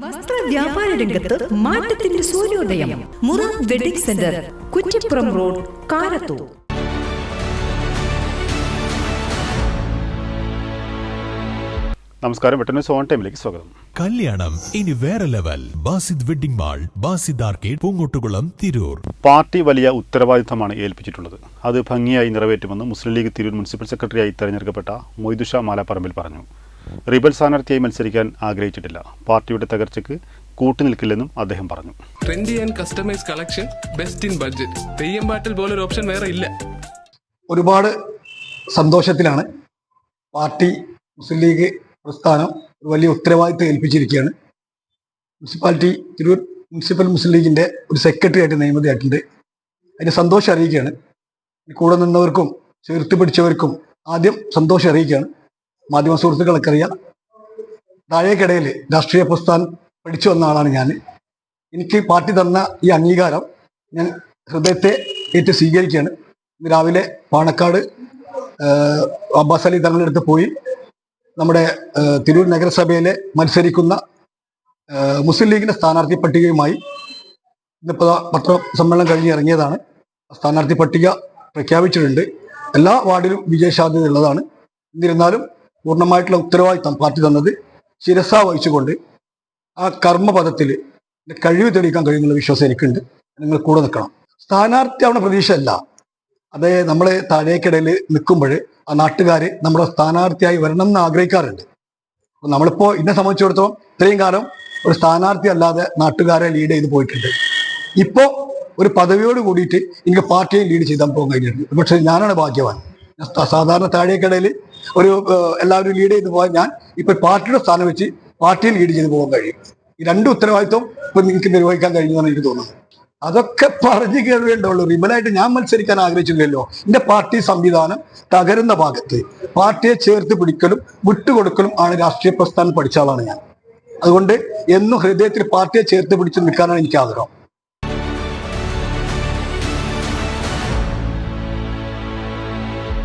വസ്ത്ര വ്യാപാര രംഗത്ത് മാറ്റത്തിന്റെ സൂര്യോദയം. മുറ wedding centre Kuttippuram road Karathur. നമസ്കാരം. വെട്ടന സോൺ ടൈമിലേക്ക് സ്വാഗതം. കല്യാണം ഇനി വേറെ level. Basid wedding mall Basid arcade Poonkottukulam Tirur. Party വലിയ ഉത്തരവാദിത്തമാണ് ഏൽപ്പിച്ചിട്ടുള്ളത്. അത് ഭംഗിയായി നിറവേറ്റുമെന്ന് മുസ്ലിം ലീഗ് തിരൂർ മുനിസിപ്പൽ സെക്രട്ടറിയായി തെരഞ്ഞെടുക്കപ്പെട്ട മൊയ്തുഷ മാലാപ്പറമ്പിൽ പറഞ്ഞു. റിബൽ സ്ഥാനാർത്ഥിയായി മത്സരിക്കാൻ ആഗ്രഹിച്ചിട്ടില്ല. പാർട്ടിയുടെ തകർച്ചയ്ക്ക് കൂട്ടുനിൽക്കില്ലെന്നും അദ്ദേഹം പറഞ്ഞു. Trendy and customise collection best in budget Theyyam പാട്ടിൽ പോലൊരു ഓപ്ഷൻ വേറെ ഇല്ല. ഒരുപാട് സന്തോഷത്തിലാണ് പാർട്ടി മുസ്ലിം ലീഗ് പ്രസ്ഥാനം ഒരു വലിയ ഉത്തരവാദിത്തം ഏൽപ്പിച്ചിരിക്കുകയാണ്. മുനിസിപ്പാലിറ്റി തിരൂർ മുനിസിപ്പൽ മുസ്ലിം ലീഗിന്റെ ഒരു സെക്രട്ടറി ആയിട്ട് നിയമിതയായിട്ടുണ്ട് അതിന് സന്തോഷം അറിയിക്കുകയാണ്. കൂടെ നിന്നവർക്കും ചേർത്ത് പിടിച്ചവർക്കും ആദ്യം സന്തോഷം അറിയിക്കുകയാണ്. മാധ്യമ സുഹൃത്തുക്കളൊക്കെ അറിയാം താഴേക്കിടയിൽ രാഷ്ട്രീയ പ്രസ്ഥാനം പഠിച്ചു വന്ന ആളാണ് ഞാൻ എനിക്ക് പാർട്ടി തന്ന ഈ അംഗീകാരം ഞാൻ ഹൃദയത്തെ ഏറ്റ് സ്വീകരിക്കുകയാണ്. ഇന്ന് രാവിലെ പാണക്കാട് അബ്ബാസ് അലി തങ്ങളുടെ അടുത്ത് പോയി. നമ്മുടെ തിരൂർ നഗരസഭയിലെ മത്സരിക്കുന്ന മുസ്ലിം ലീഗിന്റെ സ്ഥാനാർത്ഥി പട്ടികയുമായി ഇന്നിപ്പോൾ പത്ര സമ്മേളനം കഴിഞ്ഞ് ഇറങ്ങിയതാണ്. സ്ഥാനാർത്ഥി പട്ടിക പ്രഖ്യാപിച്ചിട്ടുണ്ട്. എല്ലാ വാർഡിലും വിജയസാധ്യത ഉള്ളതാണ്. എന്നിരുന്നാലും പൂർണമായിട്ടുള്ള ഉത്തരവാദിത്തം പാർട്ടി തന്നത് ശിരസ വഹിച്ചുകൊണ്ട് ആ കർമ്മപദത്തിൽ കഴിവ് തെളിയിക്കാൻ കഴിയുമെന്നുള്ള വിശ്വാസം എനിക്കുണ്ട്. നിങ്ങൾ കൂടെ നിൽക്കണം. സ്ഥാനാർത്ഥി സ്ഥാനാർത്ഥിയാവുന്ന പ്രതീക്ഷയല്ല. അതേ നമ്മൾ താഴേക്കിടയിൽ നിൽക്കുമ്പോൾ ആ നാട്ടുകാർ നമ്മുടെ സ്ഥാനാർത്ഥിയായി വരണം എന്ന് ആഗ്രഹിക്കാറുണ്ട്. അപ്പൊ നമ്മളിപ്പോ എന്നെ സംബന്ധിച്ചിടത്തോളം ഇത്രയും കാലം ഒരു സ്ഥാനാർത്ഥി അല്ലാതെ നാട്ടുകാരെ ലീഡ് ചെയ്ത് പോയിട്ടുണ്ട്. ഇപ്പോ ഒരു പദവിയോട് കൂടിയിട്ട് എനിക്ക് പാർട്ടിയെ ലീഡ് ചെയ്താൽ പോകാൻ കഴിഞ്ഞിട്ടുണ്ട്. പക്ഷെ ഞാനാണ് ഭാഗ്യവാൻ. സാധാരണ താഴേക്കിടയിൽ ഒരു എല്ലാവരും ലീഡ് ചെയ്തു പോകാൻ ഞാൻ ഇപ്പൊ പാർട്ടിയുടെ സ്ഥാനം വെച്ച് പാർട്ടിയെ ലീഡ് ചെയ്ത് പോകാൻ കഴിയും. ഈ രണ്ട് ഉത്തരവാദിത്വം ഇപ്പൊ നിങ്ങൾക്ക് നിർവഹിക്കാൻ കഴിഞ്ഞെന്നാണ് എനിക്ക് തോന്നുന്നത്. അതൊക്കെ പറഞ്ഞു കേൾവേണ്ടുള്ളൂ റിബലായിട്ട് ഞാൻ മത്സരിക്കാൻ ആഗ്രഹിച്ചില്ലല്ലോ. എന്റെ പാർട്ടി സംവിധാനം തകരുന്ന ഭാഗത്ത് പാർട്ടിയെ ചേർത്ത് പിടിക്കലും വിട്ടുകൊടുക്കലും ആണ് രാഷ്ട്രീയ പ്രസ്ഥാനം പഠിച്ച ആളാണ് ഞാൻ. അതുകൊണ്ട് എന്നും ഹൃദയത്തിൽ പാർട്ടിയെ ചേർത്ത് പിടിച്ച് നിൽക്കാനാണ് എനിക്ക് ആഗ്രഹം.